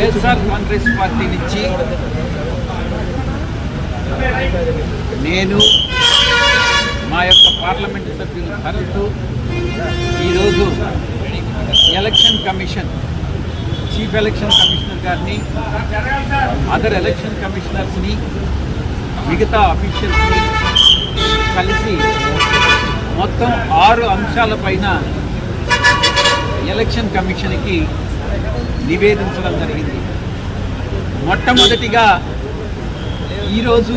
YSR Congress party నుంచి నేను మా యొక్క పార్లమెంటు సభ్యులు భరత్ ఈరోజు election commission chief election commissioner గారిని అదర్ ఎలక్షన్ కమిషనర్స్ని మిగతా అఫీషియల్స్ని కలిసి మొత్తం ఆరు అంశాలపైన ఎలక్షన్ కమిషన్కి నివేదించడం జరిగింది. మొట్టమొదటిగా ఈరోజు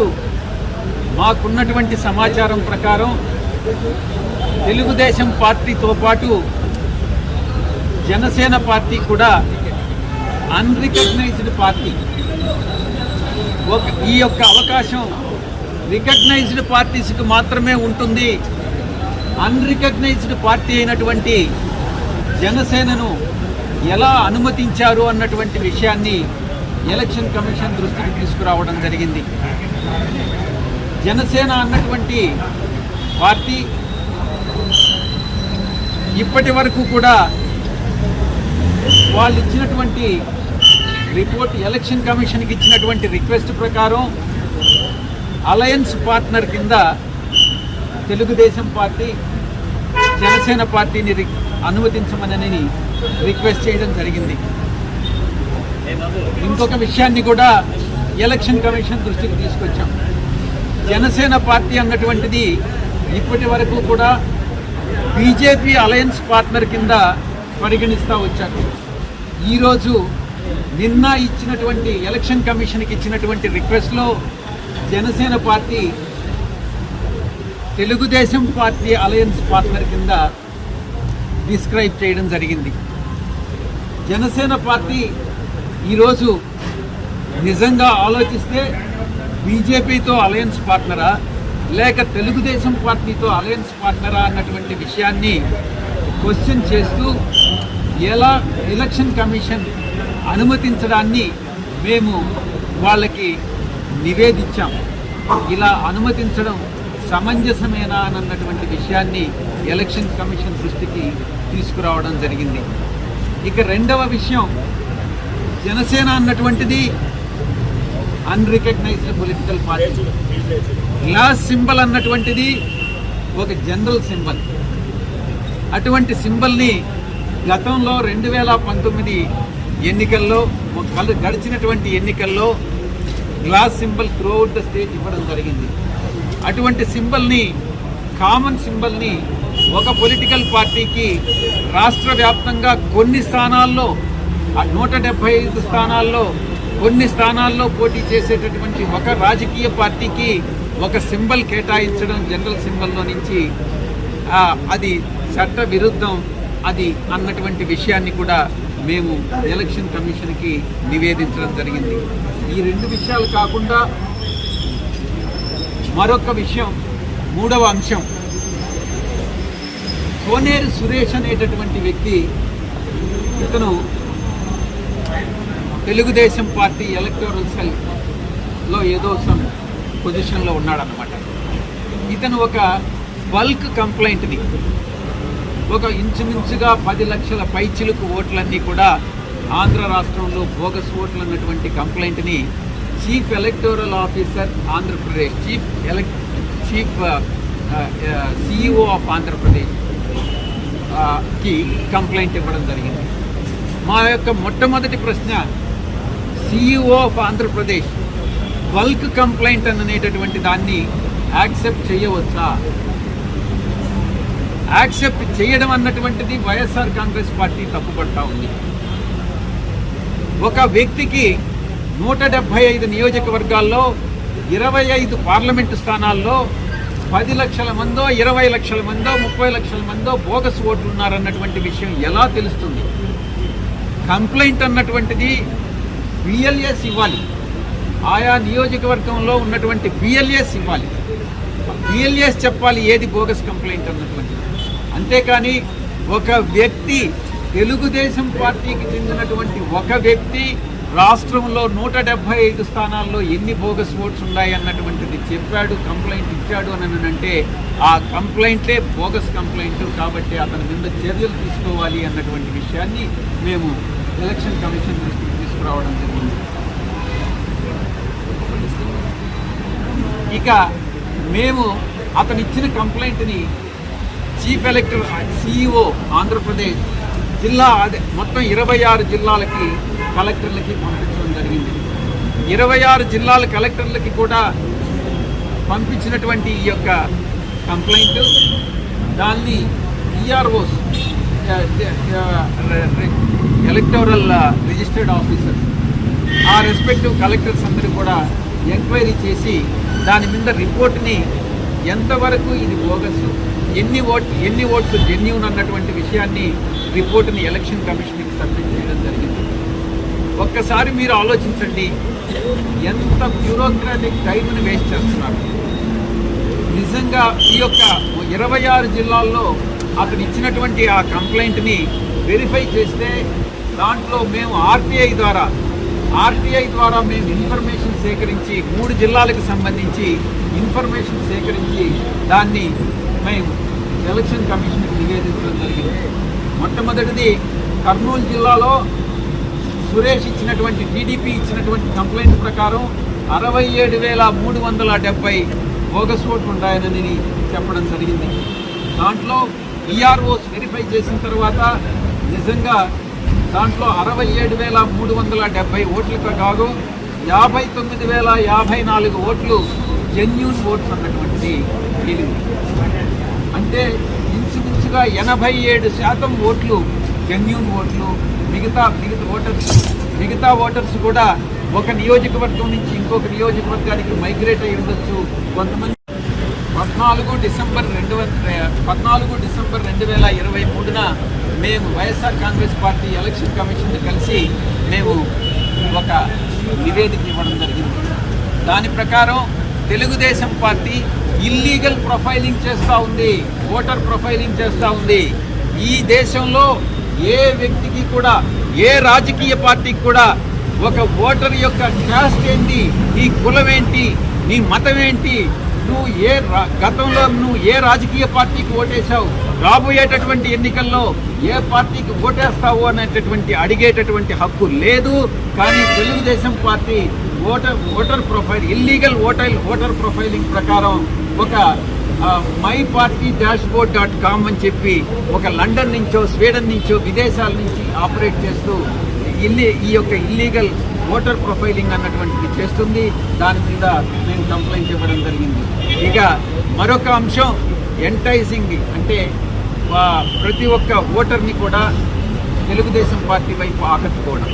మాకున్నటువంటి సమాచారం ప్రకారం తెలుగుదేశం పార్టీతో పాటు జనసేన పార్టీ కూడా అన్రికగ్నైజ్డ్ పార్టీ. ఒక ఈ యొక్క అవకాశం రికగ్నైజ్డ్ పార్టీస్కి మాత్రమే ఉంటుంది. అన్రికగ్నైజ్డ్ పార్టీ అయినటువంటి జనసేనను ఎలా అనుమతించారు అన్నటువంటి విషయాన్ని ఎలక్షన్ కమిషన్ దృష్టికి తీసుకురావడం జరిగింది. జనసేన అన్నటువంటి పార్టీ ఇప్పటి వరకు కూడా వాళ్ళు ఇచ్చినటువంటి రిపోర్ట్ ఎలక్షన్ కమిషన్కి ఇచ్చినటువంటి రిక్వెస్ట్ ప్రకారం అలయన్స్ పార్ట్నర్ కింద తెలుగుదేశం పార్టీ జనసేన పార్టీని రి- అనుమతించమనని రిక్వెస్ట్ చేయడం జరిగింది. ఇంకొక విషయాన్ని కూడా ఎలక్షన్ కమిషన్ దృష్టికి తీసుకొచ్చాం. జనసేన పార్టీ అన్నటువంటిది ఇప్పటి వరకు కూడా బీజేపీ అలయన్స్ పార్ట్నర్ కింద పరిగణిస్తూ వచ్చారు. ఈరోజు నిన్న ఇచ్చినటువంటి ఎలక్షన్ కమిషన్కి ఇచ్చినటువంటి రిక్వెస్ట్లో Janasena party Telugu Desam party alliance partner కింద డిస్క్రైబ్ చేయడం జరిగింది. జనసేన పార్టీ ఈరోజు నిజంగా ఆలోచిస్తే బీజేపీతో అలయన్స్ పార్ట్నరా లేక తెలుగుదేశం పార్టీతో అలయన్స్ పార్ట్నరా అన్నటువంటి విషయాన్ని క్వశ్చన్ చేస్తూ ఎలా ఎలక్షన్ కమిషన్ అనుమతించడాన్ని మేము వాళ్ళకి నివేదించాం. ఇలా అనుమతించడం సమంజసమేనా? అన్నటువంటి విషయాన్ని ఎలక్షన్ కమిషన్ దృష్టికి తీసుకురావడం జరిగింది. ఇక రెండవ విషయం జనసేన అన్నటువంటిది unrecognized political party glass symbol అన్నటువంటిది ఒక జనరల్ సింబల్ అటువంటి సింబల్ని గతంలో రెండు వేల పంతొమ్మిది ఎన్నికల్లో కలు- గడిచినటువంటి ఎన్నికల్లో glass symbol throughout the state ఇవ్వడం జరిగింది. అటువంటి సింబల్ని కామన్ సింబల్ని ఒక పొలిటికల్ పార్టీకి రాష్ట్ర వ్యాప్తంగా కొన్ని స్థానాల్లో నూట డెబ్బై ఐదు స్థానాల్లో కొన్ని స్థానాల్లో పోటీ చేసేటటువంటి ఒక రాజకీయ పార్టీకి ఒక సింబల్ కేటాయించడం జనరల్ సింబల్లో నుంచి అది చట్ట విరుద్ధం అది అన్నటువంటి విషయాన్ని కూడా మేము ఎలక్షన్ కమిషన్కి నివేదించడం జరిగింది. ఈ రెండు విషయాలు కాకుండా మరొక విషయం మూడవ అంశం. కోనేరు సురేష్ అనేటటువంటి వ్యక్తి ఇతను తెలుగుదేశం పార్టీ ఎలక్టోరల్ సెల్లో ఏదో సమ్ పొజిషన్లో ఉన్నాడనమాట ఇతను ఒక బల్క్ కంప్లైంట్ని ఒక ఇంచుమించుగా పది లక్షల పైచిలుకు ఓట్లన్నీ కూడా ఆంధ్ర రాష్ట్రంలో బోగస్ ఓట్లు అన్నటువంటి కంప్లైంట్ని chief electoral officer Andhra Pradesh chief ఎలక్ chief CEO of Andhra Pradesh కి కంప్లైంట్ ఇవ్వడం జరిగింది. మా యొక్క మొట్టమొదటి ప్రశ్న CEO of Andhra Pradesh bulk complaint అనేటటువంటి దాన్ని యాక్సెప్ట్ చేయవచ్చా? యాక్సెప్ట్ చేయడం అన్నటువంటిది వైఎస్ఆర్ కాంగ్రెస్ పార్టీ తప్పుపడతా ఉంది. ఒక వ్యక్తికి నూట డెబ్భై ఐదు నియోజకవర్గాల్లో ఇరవై ఐదు పార్లమెంటు స్థానాల్లో పది లక్షల మందో ఇరవై లక్షల మందో ముప్పై లక్షల మందో బోగస్ ఓట్లు ఉన్నారన్నటువంటి విషయం ఎలా తెలుస్తుంది? కంప్లైంట్ అన్నటువంటిది బిఎల్ఎస్ ఇవ్వాలి. ఆయా నియోజకవర్గంలో ఉన్నటువంటి బిఎల్ఎస్ ఇవ్వాలి. బిఎల్ఎస్ చెప్పాలి ఏది బోగస్ కంప్లైంట్ అన్నటువంటిది. అంతేకాని ఒక వ్యక్తి తెలుగుదేశం పార్టీకి చెందినటువంటి ఒక వ్యక్తి రాష్ట్రంలో నూట డెబ్బై ఐదు స్థానాల్లో ఎన్ని బోగస్ ఓట్స్ ఉన్నాయి అన్నటువంటిది చెప్పాడు కంప్లైంట్ ఇచ్చాడు అని అంటే ఆ కంప్లైంటే బోగస్ కంప్లైంట్ కాబట్టి అతని మీద చర్యలు తీసుకోవాలి అన్నటువంటి విషయాన్ని మేము ఎలక్షన్ కమిషన్ దృష్టికి తీసుకురావడం జరిగింది. ఇక మేము అతనిచ్చిన కంప్లైంట్ని చీఫ్ ఎలక్టర్ సిఇఓ ఆంధ్రప్రదేశ్ జిల్లా అదే మొత్తం ఇరవై ఆరు జిల్లాలకి కలెక్టర్లకి పంపించడం జరిగింది. ఇరవై ఆరు జిల్లాల కలెక్టర్లకి కూడా పంపించినటువంటి ఈ యొక్క కంప్లైంట్ దాన్ని ఈఆర్ఓస్ ఎలక్టోరల్ రిజిస్టర్డ్ ఆఫీసర్స్ ఆ రెస్పెక్టివ్ కలెక్టర్స్ అందరూ కూడా ఎంక్వైరీ చేసి దాని మీద రిపోర్ట్ని ఎంతవరకు ఇది బోగస్ ఎన్ని ఓట్ ఎన్ని ఓట్లు జెన్యున్ అన్నటువంటి విషయాన్ని రిపోర్ట్ని ఎలక్షన్ కమిషన్కి సబ్మిట్ చేయడం జరిగింది. ఒక్కసారి మీరు ఆలోచించండి ఎంత బ్యూరోక్రాటిక్ టైంని వేస్ట్ చేస్తున్నారు. నిజంగా ఈ యొక్క ఇరవై ఆరు జిల్లాల్లో అతను ఇచ్చినటువంటి ఆ కంప్లైంట్ని వెరిఫై చేస్తే దాంట్లో మేము ఆర్టీఐ ద్వారా ఆర్టీఐ ద్వారా మేము ఇన్ఫర్మేషన్ సేకరించి మూడు జిల్లాలకు సంబంధించి ఇన్ఫర్మేషన్ సేకరించి దాన్ని మేము ఎలక్షన్ కమిషన్కి నివేదించడం జరిగింది. మొట్టమొదటిది కర్నూలు జిల్లాలో సురేష్ ఇచ్చినటువంటి టీడీపీ ఇచ్చినటువంటి కంప్లైంట్ ప్రకారం అరవై ఏడు వేల మూడు వందల డెబ్బై బోగస్ ఓట్లు ఉన్నాయని చెప్పడం జరిగింది. దాంట్లో ఈఆర్ఓస్ వెరిఫై చేసిన తర్వాత నిజంగా దాంట్లో అరవై ఏడు వేల మూడు వందల డెబ్బై ఓట్లకు కాదు యాభై తొమ్మిది వేల యాభై నాలుగు ఓట్లు జెన్యూన్ ఓట్స్ అన్నటువంటి తేలింది అంటే ఇంచుమించుగా ఎనభై ఏడు శాతం ఓట్లు జెన్యున్ ఓట్లు మిగతా మిగతా ఓటర్స్ మిగతా ఓటర్స్ కూడా ఒక నియోజకవర్గం నుంచి ఇంకొక నియోజకవర్గానికి మైగ్రేట్ అయి ఉండొచ్చు. కొంతమంది పద్నాలుగు డిసెంబర్ రెండు పద్నాలుగు డిసెంబర్ రెండు వేల ఇరవై మూడున మేము YSR Congress party election commission కలిసి మేము ఒక నివేదిక ఇవ్వడం జరిగింది. దాని ప్రకారం తెలుగుదేశం పార్టీ ఇల్లీగల్ ప్రొఫైలింగ్ చేస్తూ ఉంది ఓటర్ ప్రొఫైలింగ్ చేస్తూ ఉంది. ఈ దేశంలో ఏ వ్యక్తికి కూడా ఏ రాజకీయ పార్టీకి కూడా ఒక ఓటర్ యొక్క క్యాస్ట్ ఏంటి నీ కులం ఏంటి నీ మతం ఏంటి నువ్వు ఏ రా- గతంలో నువ్వు ఏ రాజకీయ పార్టీకి ఓటేశావు రాబోయేటటువంటి ఎన్నికల్లో ఏ పార్టీకి ఓటేస్తావు అనేటటువంటి అడిగేటటువంటి హక్కు లేదు. కానీ Telugu Desam party voter voter profile illegal voter voter profiling ప్రకారం ఒక my party dashboard dot com అని చెప్పి ఒక లండన్ నుంచో స్వీడన్ నుంచో విదేశాల నుంచి ఆపరేట్ చేస్తూ ఇల్లి ఈ యొక్క ఇల్లీగల్ ఓటర్ ప్రొఫైలింగ్ అన్నటువంటిది చేస్తుంది. దాని మీద మేము కంప్లైంట్ ఇవ్వడం జరిగింది. ఇక మరొక అంశం ఎంటైజింగ్ అంటే ప్రతి ఒక్క ఓటర్ని కూడా తెలుగుదేశం పార్టీ వైపు ఆకట్టుకోవడం.